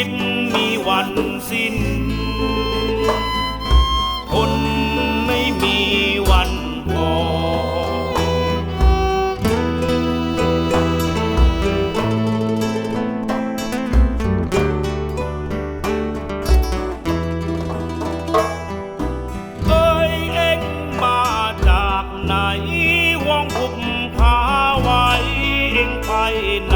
ิตมีวันสิ้น คนไม่มีวันพอ เอ้ยเอ็งมาจากไหนวองคุบพาไว้เอ็งไปไหน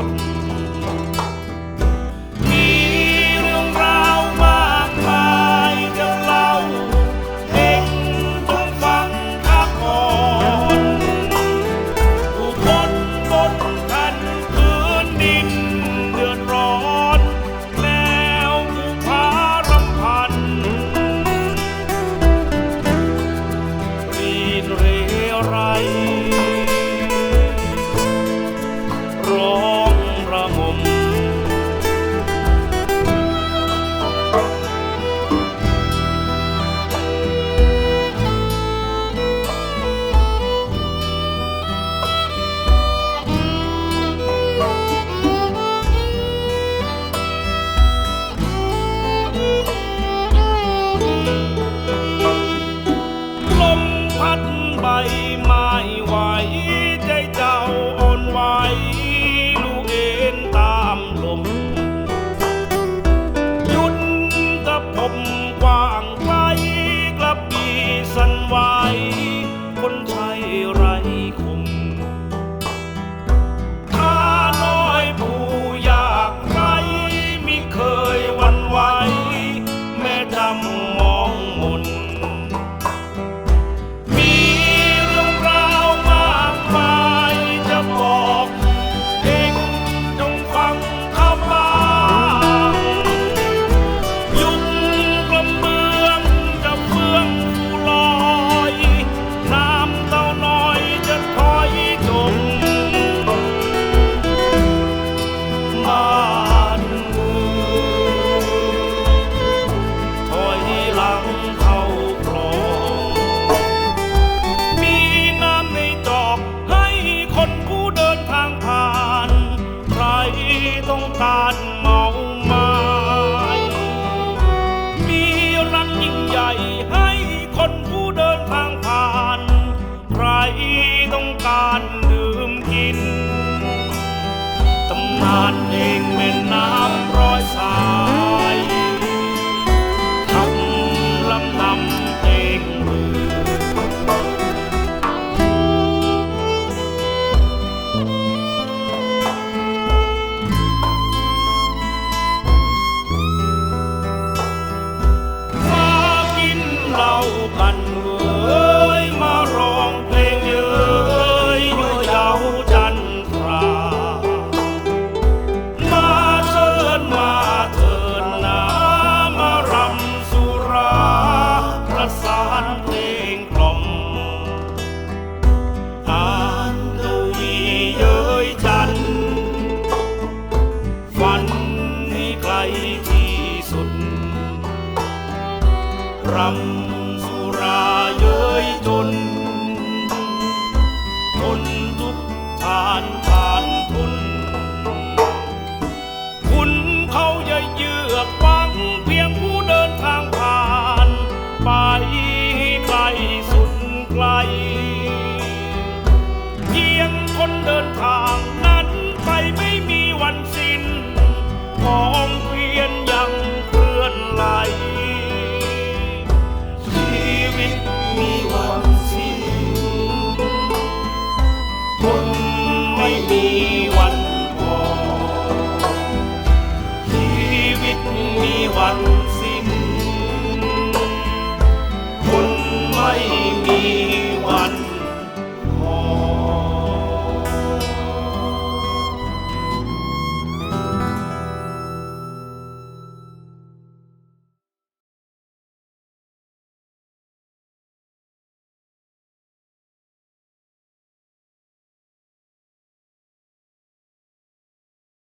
up. sair. ต้องการเมาไม้มีรักยิ่งใหญ่ให้คนผู้เดินทางผ่าน ใครต้องการดื่มกินตำนานเอ come. คนไม่มีวันพอชีวิตมีวันสิ้นคนไม่มี